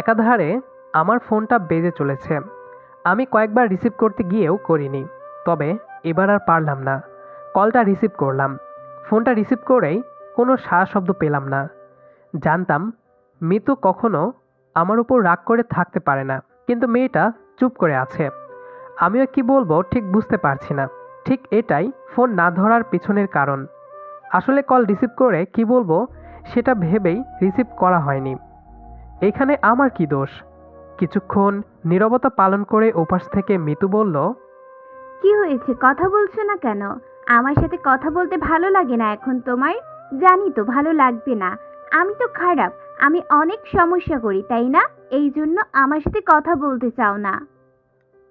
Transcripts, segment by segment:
একাধারে আমার ফোনটা বেজে চলেছে। আমি কয়েকবার রিসিভ করতে গিয়েও করিনি। তবে এবার আর পারলাম না। কলটা রিসিভ করলাম। ফোনটা রিসিভ করেই কোনো সাড়া শব্দ পেলাম না। জানতাম, মিতু কখনো আমার উপর রাগ করে থাকতে পারে না, কিন্তু মেয়েটা চুপ করে আছে। আমিও কি বলব ঠিক বুঝতে পারছি না। ঠিক এটাই ফোন না ধরার পিছনের কারণ। আসলে কল রিসিভ করে কি বলব সেটা ভেবেই রিসিভ করা হয়নি। এখানে আমার কি দোষ? কিছুক্ষণ নীরবতা পালন করে ওপাশ থেকে মিতু বলল কি হয়েছে? কথা বলছো না কেন? আমার সাথে কথা বলতে ভালো লাগে না এখন তোমার? জানি তো ভালো লাগবে না। আমি তো খারাপ। আমি অনেক সমস্যা করি তাই না? এই জন্য আমার সাথে কথা বলতে চাও না।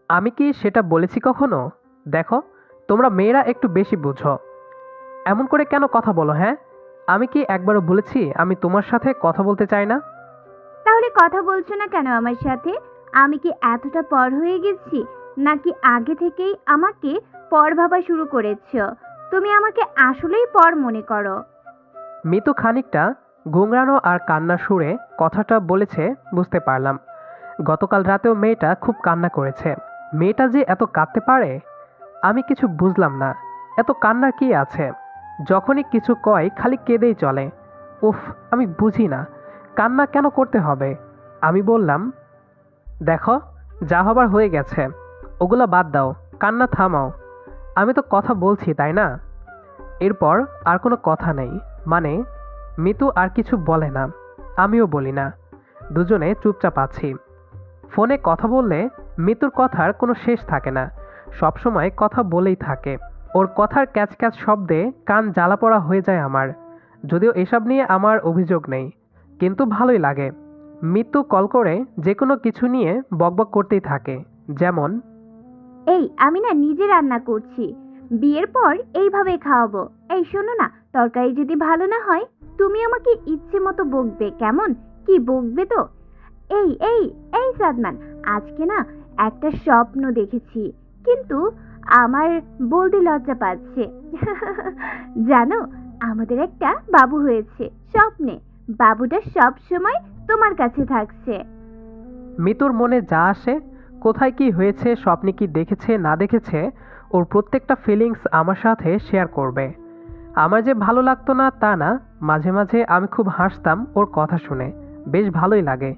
আমি কি সেটা বলেছি কখনো? দেখো তোমরা মেয়েরা একটু বেশি বুঝো। এমন করে কেন কথা বলো হ্যাঁ? আমি কি একবারও বলেছি আমি তোমার সাথে কথা বলতে চাই না? কথা বলছো না কেন আমার সাথে? আমি কি এতটা পর হয়ে গেছি? নাকি আগে থেকেই আমাকে পর ভাবা শুরু করেছ? তুমি আমাকে আসলেই পর মনে করো। মিতু খানিকটা গোংরানো আর কান্না সুরে কথাটা বলেছে, বুঝতে পারলাম। গতকাল রাতেও মেয়েটা খুব কান্না করেছে। মেয়েটা যে এত কাঁদতে পারে, আমি কিছু বুঝলাম না। এত কান্নার কি আছে? যখনই কিছু কয়, খালি কেঁদেই চলে। উফ, আমি বুঝি না। কান্না কেন করতে হবে? আমি বললাম, দেখো, যা হবার হয়ে গেছে, ওগুলো বাদ দাও, কান্না থামাও। আমি তো কথা বলছি, তাই না? এরপর আর কোনো কথা নেই মানে মিতু আর কিছু বলে না, আমিও বলি না, দুজনে চুপচাপ আছি। ফোনে কথা বললে মিতুর কথার কোনো শেষ থাকে না, সবসময় কথা বলেই থাকে। ওর কথার ক্যাচ ক্যাচ শব্দে কান জ্বালা পড়া হয়ে যায় আমার, যদিও এসব নিয়ে আমার অভিযোগ নেই। কিন্তু ভালোই লাগে। মিতু কল করে যে কোনো কিছু নিয়ে বকবক করতেই থাকে, যেমন, এই, আমি না নিজে রান্না করছি। বিয়ের পর এইভাবে খাওয়াবো। এই শোনো না, তরকারি যদি ভালো না হয়, তুমি আমাকে ইচ্ছে মতো বকবে, কেমন? কি বকবে তো? এই এই এই সাদমান, আজকে না একটা স্বপ্ন দেখেছি, কিন্তু আমার বলতে লজ্জা পাচ্ছে। জানো, আমাদের একটা বাবু হয়েছে, স্বপ্নে। বাবুটা সব সময় তোমার কাছে থাকছে। মিতুর মনে যা আসে, কোথায় কি হয়েছে, স্বপ্নে কি দেখেছে, না দেখেছে, ওর প্রত্যেকটা ফিলিংস আমার সাথে শেয়ার করবে। আমার যে ভালো লাগতো না, তা না, মাঝে মাঝে আমি খুব হাসতাম ওর কথা শুনে, বেশ ভালোই লাগে।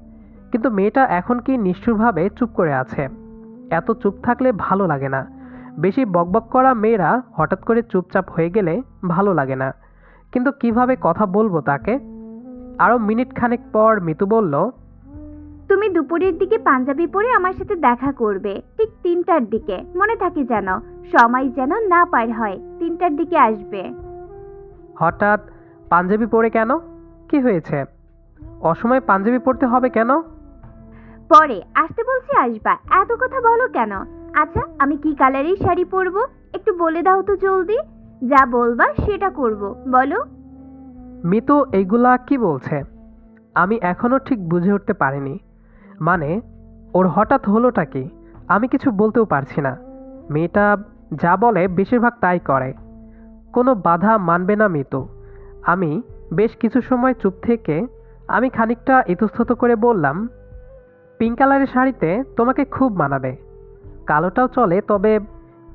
কিন্তু মেয়েটা এখন কি নিষ্ঠুরভাবে চুপ করে আছে? এত চুপ থাকলে ভালো লাগে না। বেশি বকবক করা মেয়েরা হঠাৎ করে চুপচাপ হয়ে গেলে ভালো লাগে না। কিন্তু কীভাবে কথা বলব তাকে? আরও মিনিট খানেক পর মিতু বলল তুমি দুপুরের দিকে পাঞ্জাবি পরে আমার সাথে দেখা করবে। ঠিক তিনটার দিকে। মনে থাকে যেন সময় যেন না পার হয়। তিনটার দিকে আসবে। হঠাৎ পাঞ্জাবি পরে কেন? কি হয়েছে? অসময়ে পাঞ্জাবি পরতে হবে কেন? পরে আসতে বলছি আসবা। এত কথা বলো কেন? আচ্ছা আমি কি কালারের শাড়ি পরবো? একটু বলে দাও তো জলদি। যা বলবা সেটা করব। বলো। মিতু এইগুলা কি বলছে? আমি এখনও ঠিক বুঝে উঠতে পারিনি। মানে ওর হঠাৎ হলোটা কি? আমি কিছু বলতেও পারছি না। মেয়েটা যা বলে বেশিরভাগ তাই করে। কোনো বাধা মানবে না মিতু। আমি বেশ কিছু সময় চুপ থেকে আমি খানিকটা ইতস্তত করে বললাম, পিঙ্ক কালারের শাড়িতে তোমাকে খুব মানাবে। কালোটাও চলে, তবে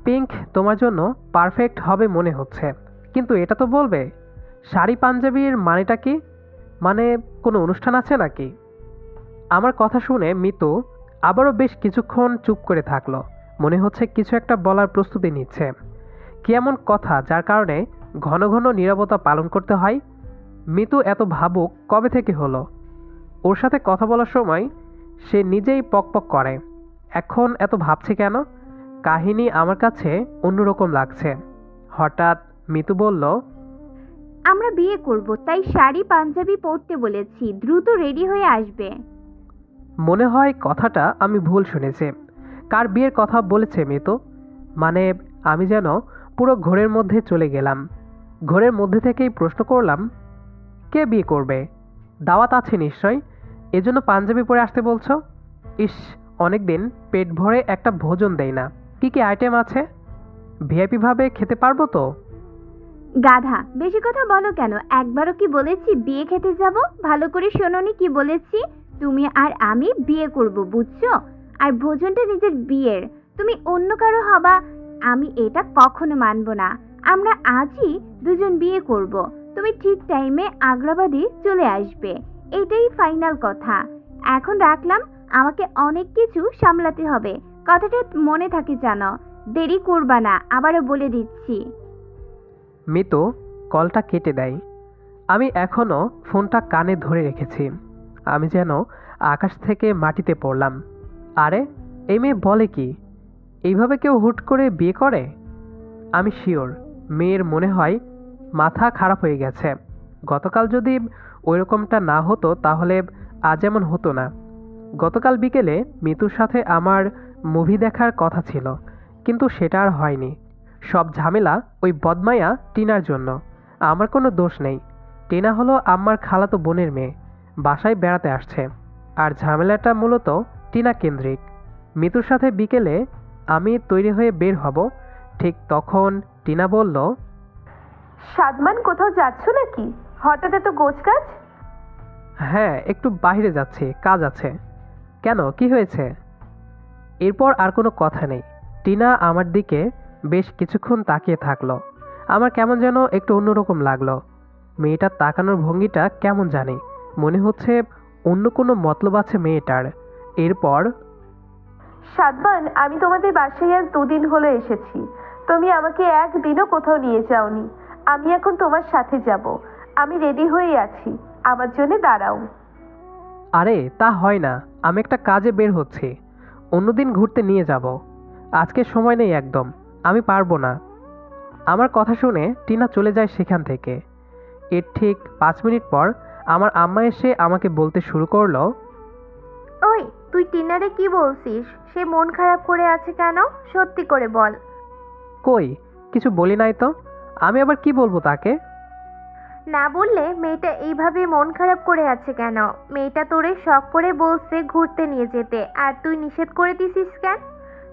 পিঙ্ক তোমার জন্য পারফেক্ট হবে মনে হচ্ছে। কিন্তু এটা তো বলবে? শাড়ি পাঞ্জাবির মানেটা কি? মানে কোনো অনুষ্ঠান আছে নাকি? আমার কথা শুনে মিতু আবারও বেশ কিছুক্ষণ চুপ করে থাকল। মনে হচ্ছে কিছু একটা বলার প্রস্তুতি নিচ্ছে। কি এমন কথা যার কারণে ঘন ঘন নীরবতা পালন করতে হয়? মিতু এত ভাবুক কবে থেকে হলো? ওর সাথে কথা বলার সময় সে নিজেই পকপক করে। এখন এত ভাবছে কেন? কাহিনী আমার কাছে অন্যরকম লাগছে। হঠাৎ মিতু বলল আমরা বিয়ে করব, তাই শাড়ি পাঞ্জাবি পরতে বলেছি, দ্রুত রেডি হয়ে আসবে। মনে হয় কথাটা আমি ভুল শুনেছি। কার বিয়ের কথা বলেছে মিতু? মানে আমি যেন পুরো ঘোরের মধ্যে চলে গেলাম। ঘোরের মধ্যে থেকেই প্রশ্ন করলাম, কে বিয়ে করবে? দাওয়াত আছে নিশ্চয় এজন্য পাঞ্জাবি পরে আসতে বলছো? ইস অনেক দিন পেট ভরে একটা ভোজন দেয় না। কি কি আইটেম আছে? ভিআইপি ভাবে খেতে পারব তো? গাধা, বেশি কথা বলো কেন? একবারও কি বলেছি বিয়ে খেতে যাব? ভালো করে শোনোনি কি বলেছি? তুমি আর আমি বিয়ে করব, বুঝছ? আর ভোজনটা নিজের বিয়ের। তুমি অন্য কারও হবা, আমি এটা কখনো মানব না। আমরা আজই দুজন বিয়ে করব। তুমি ঠিক টাইমে আগ্রাবাদে চলে আসবে। এটাই ফাইনাল কথা। এখন রাখলাম, আমাকে অনেক কিছু সামলাতে হবে। কথাটা মনে থাকে জানো, দেরি করবা না, আবারও বলে দিচ্ছি। মিতু কলটা কেটে দেয়। আমি এখনও ফোনটা কানে ধরে রেখেছি। আমি যেন আকাশ থেকে মাটিতে পড়লাম। আরে, এই মেয়ে বলে কি? এইভাবে কেউ হুট করে বিয়ে করে? আমি শিওর, মেয়ের মনে হয় মাথা খারাপ হয়ে গেছে। গতকাল যদি ওইরকমটা না হতো, তাহলে আজ এমন হতো না। গতকাল বিকেলে মিতুর সাথে আমার মুভি দেখার কথা ছিল, কিন্তু সেটা আর হয়নি। সব ঝামেলা ওই বদমায়া টিনার জন্য। আমার কোনো দোষ নেই। টিনা হলো আম্মার খালাতো বোনের মেয়ে। বাসায় বেড়াতে আসছে। আর ঝামেলাটা মূলত টিনা কেন্দ্রিক। মিতুর সাথে বিকেলে আমি তৈরি হয়ে বের হব। ঠিক তখন টিনা বলল সাদমান কোথাও যাচ্ছ নাকি? হঠাৎ এত গোছ গাছ হ্যাঁ একটু বাইরে যাচ্ছি কাজ আছে। কেন কি হয়েছে? এরপর আর কোনো কথা নেই। টিনা আমার দিকে বেশ কিছুক্ষণ তাকিয়ে থাকল। আমার কেমন যেন একটু অন্যরকম লাগল। মেয়েটার তাকানোর ভঙ্গিটা কেমন জানি। মনে হচ্ছে অন্য কোনো মতলব আছে মেয়েটার। এরপর সাদমান আমি তোমাদের বাসায় আজ দুদিন হলো এসেছি। তুমি আমাকে একদিনও কোথাও নিয়ে যাওনি। আমি এখন তোমার সাথে যাব। আমি রেডি হয়ে আছি। আমার জন্য দাঁড়াও। আরে তা হয় না। আমি একটা কাজে বের হচ্ছি। অন্যদিন ঘুরতে নিয়ে যাব। আজকে সময় নেই একদম। আমি পারব না। আমার কথা শুনে টিনা চলে যায় সেখান থেকে। এর ঠিক পাঁচ মিনিট পর আমার আম্মা এসে আমাকে বলতে শুরু করল ওই তুই টিনারে কি বলছিস? সে মন খারাপ করে আছে কেন? সত্যি করে বল। কই কিছু বলি নাই তো? আমি আবার কি বলব তাকে? না বললে মেয়েটা এইভাবে মন খারাপ করে আছে কেন? মেয়েটা তোরে শখ করে বলছে ঘুরতে নিয়ে যেতে আর তুই নিষেধ করে দিছিস কেন?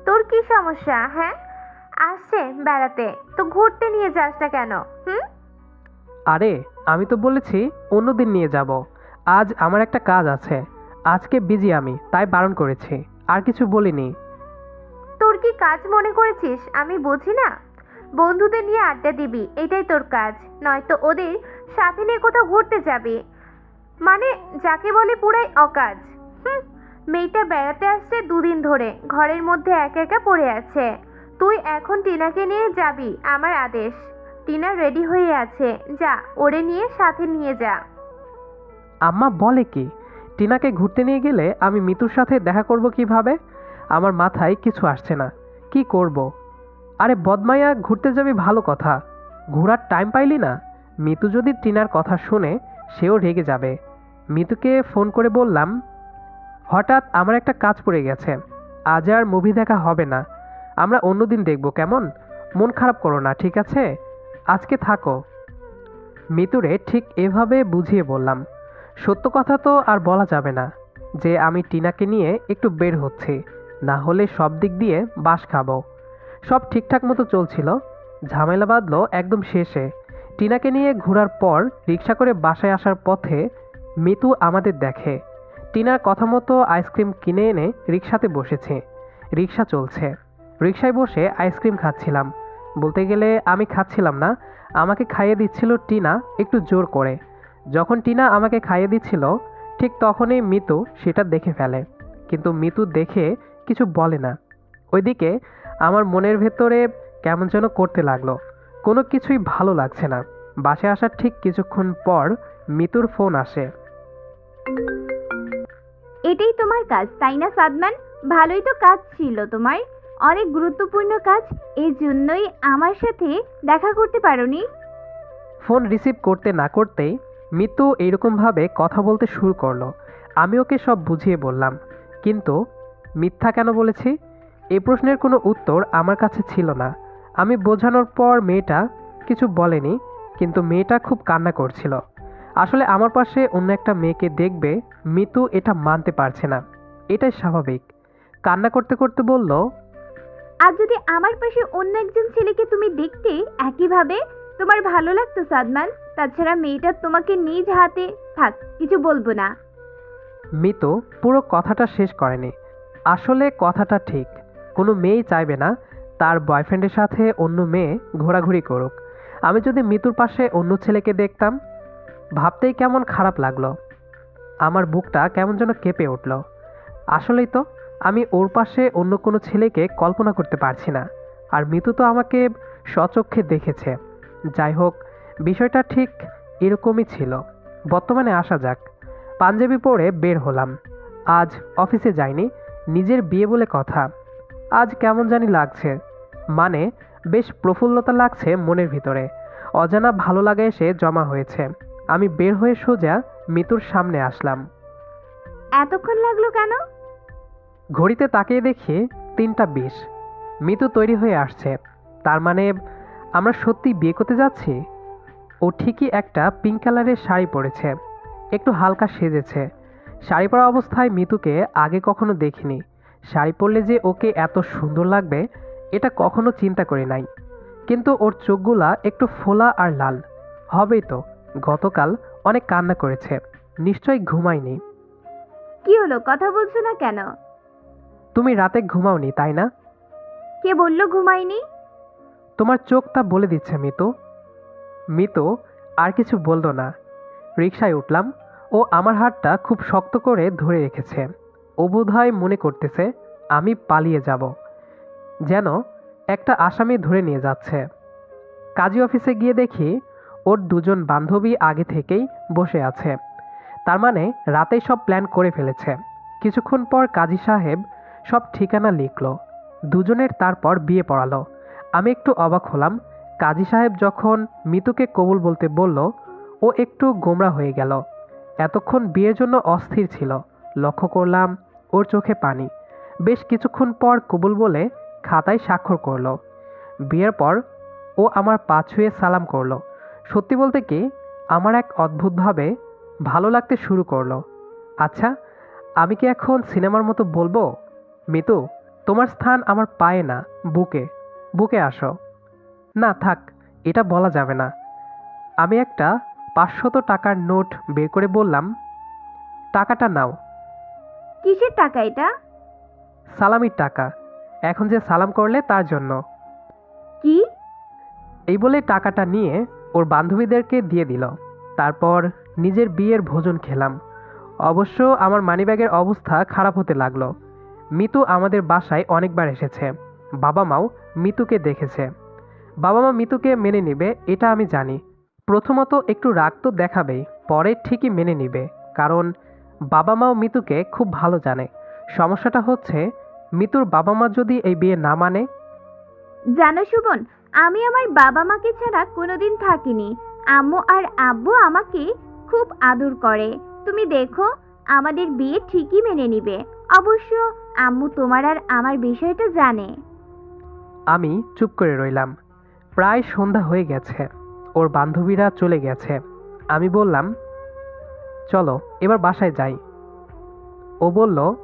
তোর কি সমস্যা হ্যাঁ? আসছে বেড়াতে। তো ঘুরতে নিয়ে যাস না কেন হুম? আরে আমি তো বলেছি অন্যদিন নিয়ে যাব। আজ আমার একটা কাজ আছে। আজকে বিজি আমি তাই বারণ করেছি। আর কিছু বলিনি। তোর কি কাজ মনে করেছিস? আমি বুঝি না। বন্ধুদের নিয়ে আড্ডা দিবি এটাই তোর কাজ। নয়তো ওদের সাথে নিয়ে কোথাও ঘুরতে যাবি। মানে যাকে বলে পুরাই অকাজ। হুম মেয়েটা বেড়াতে আসছে দুদিন ধরে। ঘরের মধ্যে একা একা পড়ে আছে। তুই এখন টিনাকে নিয়ে যাবি, আমার আদেশ। টিনা রেডি হয়ে আছে। যা, ওরে নিয়ে সাথে নিয়ে যা। আম্মা বলে কি, টিনাকে ঘুরতে নিয়ে গেলে আমি মিতুর সাথে দেখা করব কীভাবে? আমার মাথায় কিছু আসছে না। কি করব? আরে বদমাইয়া, ঘুরতে যাবি ভালো কথা। ঘোরার টাইম পাইলি না? মিতু যদি টিনার কথা শুনে, সেও রেগে যাবে। মিতুকে ফোন করে বললাম, হঠাৎ আমার একটা কাজ পড়ে গেছে। আজ আর মুভি দেখা হবে না। আমরা অন্যদিন দেখব, কেমন? মন খারাপ করো না, ঠিক আছে? আজকে থাকো। মিতুরে ঠিক এভাবে বুঝিয়ে বললাম। সত্য কথা তো আর বলা যাবে না যে আমি টিনাকে নিয়ে একটু বের হচ্ছি। না হলে সব দিক দিয়ে বাস খাব। সব ঠিকঠাক মতো চলছিল। ঝামেলা বাঁধলো একদম শেষে। টিনাকে নিয়ে ঘোরার পর রিক্সা করে বাসায় আসার পথে মিতু আমাদের দেখে। টিনার কথা মতো আইসক্রিম কিনে এনে রিক্সাতে বসেছে। রিক্সা চলছে। রিক্সায় বসে আইসক্রিম খাচ্ছিলাম। বলতে গেলে আমি খাচ্ছিলাম না, আমাকে খাইয়ে দিচ্ছিল টিনা একটু জোর করে। যখন টিনা আমাকে খাইয়ে দিচ্ছিল, ঠিক তখনই মিতু সেটা দেখে ফেলে। কিন্তু মিতু দেখে কিছু বলে না। ওইদিকে আমার মনের ভেতরে কেমন যেন করতে লাগল। কোনো কিছুই ভালো লাগছে না। বাসে আসার ঠিক কিছুক্ষণ পর মিতুর ফোন আসে। এটাই তোমার কাজ, তাই না সাদমান? ভালোই তো কাজ ছিল তোমার। অনেক গুরুত্বপূর্ণ কাজ, এই জন্যই আমার সাথে দেখা করতে পারোনি। ফোন রিসিভ করতে না করতেই মিতু এইরকমভাবে কথা বলতে শুরু করল। আমি ওকে সব বুঝিয়ে বললাম, কিন্তু মিথ্যা কেন বলেছি? এই প্রশ্নের কোনো উত্তর আমার কাছে ছিল না। আমি বোঝানোর পর মেয়েটা কিছু বলেনি, কিন্তু মেয়েটা খুব কান্না করছিল। আসলে আমার পাশে অন্য একটা মেয়েকে দেখবে মিতু এটা মানতে পারছে না। এটাই স্বাভাবিক। কান্না করতে করতে বলল আর যদি আমার পাশে অন্য একজন ছেলেকে তুমি দেখতে একইভাবে, তোমার ভালো লাগতো, সাদমান। তাছাড়া মেয়েটা তোমাকে নিজ হাতে, থাক, কিছু বলব না। মিতু পুরো কথাটা শেষ করেনি। আসলে কথাটা ঠিক। কোনো মেয়েই চাইবে না তার বয়ফ্রেন্ডের সাথে অন্য মেয়ে ঘোরাঘুরি করুক। আমি যদি মিতুর পাশে অন্য ছেলেকে দেখতাম, ভাবতেই কেমন খারাপ লাগল। আমার বুকটা কেমন যেন কেঁপে উঠল। আসলেই তো আমি ওর পাশে অন্য কোনো ছেলেকে কল্পনা করতে পারছি না। আর মিতু তো আমাকে স্বচক্ষে দেখেছে। যাই হোক, বিষয়টা ঠিক এরকমই ছিল। বর্তমানে আসা যাক। পাঞ্জাবি পরে বের হলাম। আজ অফিসে যাইনি, নিজের বিয়ে বলে কথা। আজ কেমন জানি লাগছে। মানে বেশ প্রফুল্লতা লাগছে মনের ভিতরে। অজানা ভালো লাগা এসে জমা হয়েছে। আমি বের হয়ে সোজা মিতুর সামনে আসলাম। এতক্ষণ লাগল কেন? ঘড়িতে তাকিয়ে দেখি তিনটা বিশ মিতু তৈরি হয়ে আসছে। তার মানে আমরা সত্যি বিয়ে করতে যাচ্ছি? ও ঠিকই একটা পিঙ্ক কালারের শাড়ি পরেছে। একটু হালকা সেজেছে। শাড়ি পরা অবস্থায় মিতুকে আগে কখনো দেখিনি। শাড়ি পরলে যে ওকে এত সুন্দর লাগবে, এটা কখনো চিন্তা করি নাই। কিন্তু ওর চোখগুলা একটু ফোলা আর লাল। হবেই তো, গতকাল অনেক কান্না করেছে। নিশ্চয়ই ঘুমায়নি। কি হলো? কথা বলছো না কেন? তুমি রাতে ঘুমাওনি তাই না? কে বলল ঘুমাইনি তোমার চোখ তা বলে দিচ্ছে মিতু। মিতু আর কিছু বলল না। রিকশায় উঠলাম ও আমার হাতটা খুব শক্ত করে ধরে রেখেছে। ও বোধহয় মনে করতেছে আমি পালিয়ে যাব। যেন একটা আসামি ধরে নিয়ে যাচ্ছে। কাজী অফিসে গিয়ে দেখি ওর দুজন বান্ধবী আগে থেকেই বসে আছে। তার মানে রাতেই সব প্ল্যান করে ফেলেছে। কিছুক্ষণ পর কাজী সাহেব সব ঠিকানা লিখলো। দুজনের তারপর বিয়ে পড়ালো। আমি একটু অবাক হলাম। কাজী সাহেব যখন মিতুকে কবুল বলতে বলল, ও একটু গোমরা হয়ে গেল। এতক্ষণ বিয়ের জন্য অস্থির ছিল। লক্ষ্য করলাম, ওর চোখে পানি। বেশ কিছুক্ষণ পর কবুল বলে খাতায় স্বাক্ষর করল। বিয়ের পর ও আমার পা ছুঁয়ে সালাম করল। সত্যি বলতে কি, আমার এক অদ্ভুতভাবে ভালো লাগতে শুরু করল। আচ্ছা আমি কি এখন সিনেমার মতো বলব? মিতু তোমার স্থান আমার পায়ে না বুকে। বুকে আসো। না থাক এটা বলা যাবে না। আমি একটা পাঁচশত টাকার নোট বের করে বললাম টাকাটা নাও। কিসের টাকা এটা? সালামির টাকা। এখন যে সালাম করলে তার জন্য। কি? এই বলে টাকাটা নিয়ে ওর বান্ধবীদেরকে দিয়ে দিল। তারপর নিজের বিয়ের ভোজন খেলাম। অবশ্য আমার মানিব্যাগের অবস্থা খারাপ হতে লাগল। মিতু আমাদের বাসায় অনেকবার এসেছে। বাবা মাও মিতুকে দেখেছে। বাবা মা মিতুকে মেনে নিবে, এটা আমি জানি। প্রথমত একটু রাগ তো দেখাবেই, পরে ঠিকই মেনে নিবে। কারণ বাবা মাও মিতুকে খুব ভালো জানে। সমস্যাটা হচ্ছে, মিতুর বাবা মা যদি এই বিয়ে না মানে? জানো সুবন আমি আমার বাবা মাকে ছাড়া কোনোদিন থাকিনি। আম্মু আর আব্বু আমাকে খুব আদর করে। তুমি দেখো, আমাদের বিয়ে ঠিকই মেনে নিবে। অবশ্য আম্মু তোমার আর আমার বিষয়টা জানে। আমি চুপ করে রইলাম। প্রায় সন্ধ্যা হয়ে গেছে। ওর বান্ধবীরা চলে গেছে। আমি বললাম চলো এবার বাসায় যাই। ও বলল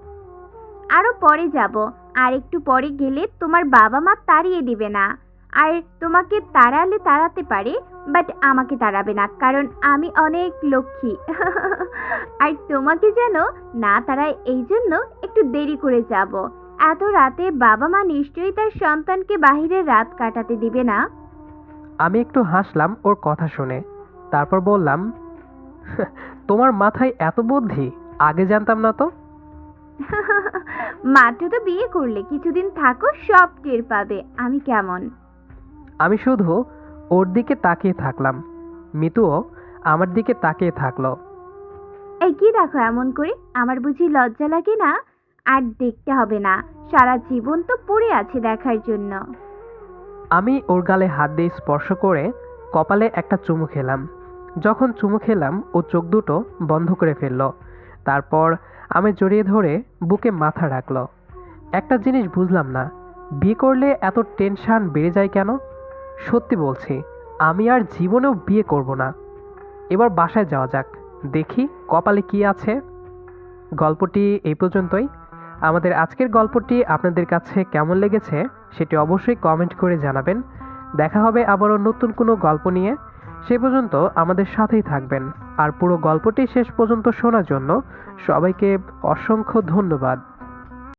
আরও পরে যাব। আর একটু পরে গেলে তোমার বাবা মা তাড়িয়ে দিবে না। আর তোমাকে তাড়ালে তাড়াতে পারে বাট আমাকে তাড়াবে না কারণ আমি অনেক লক্ষ্মী। আর তোমাকে যেন না তাড়ায় এই জন্য একটু দেরি করে যাব। এত রাতে বাবা মা নিশ্চয়ই তার সন্তানকে বাহিরে রাত কাটাতে দিবে না? আমি একটু হাসলাম ওর কথা শুনে। তারপর বললাম তোমার মাথায় এত বুদ্ধি আগে জানতাম না তো। মাত্র তো বিয়ে করলে কিছুদিন থাকো সব টের পাবে আমি কেমন? আমি শুধু ওর দিকে তাকিয়ে থাকলাম। মিতুও আমার দিকে তাকিয়ে থাকল। এই কি দেখো এমন করে? আমার বুঝি লজ্জা লাগে না? আর দেখতে হবে না। সারা জীবন তো পড়ে আছে দেখার জন্য। আমি ওর গালে হাত দিয়ে স্পর্শ করে কপালে একটা চুমু খেলাম। যখন চুমু খেলাম ও চোখ দুটো বন্ধ করে ফেলল। তারপর আমি জড়িয়ে ধরে বুকে মাথা রাখল। একটা জিনিস বুঝলাম না বিয়ে করলে এত টেনশন বেড়ে যায় কেন? সত্যি বলছি, আমি আর জীবনেও বিয়ে করব না। এবার বাসায় যাওয়া যাক, দেখি কপালে কি আছে। গল্পটি এই পর্যন্তই। আমাদের আজকের গল্পটি আপনাদের কাছে কেমন লেগেছে সেটি অবশ্যই কমেন্ট করে জানাবেন। দেখা হবে আবারও নতুন কোনো গল্প নিয়ে। সে পর্যন্ত আমাদের সাথেই থাকবেন। আর পুরো গল্পটি শেষ পর্যন্ত শোনার জন্য সবাইকে অসংখ্য ধন্যবাদ।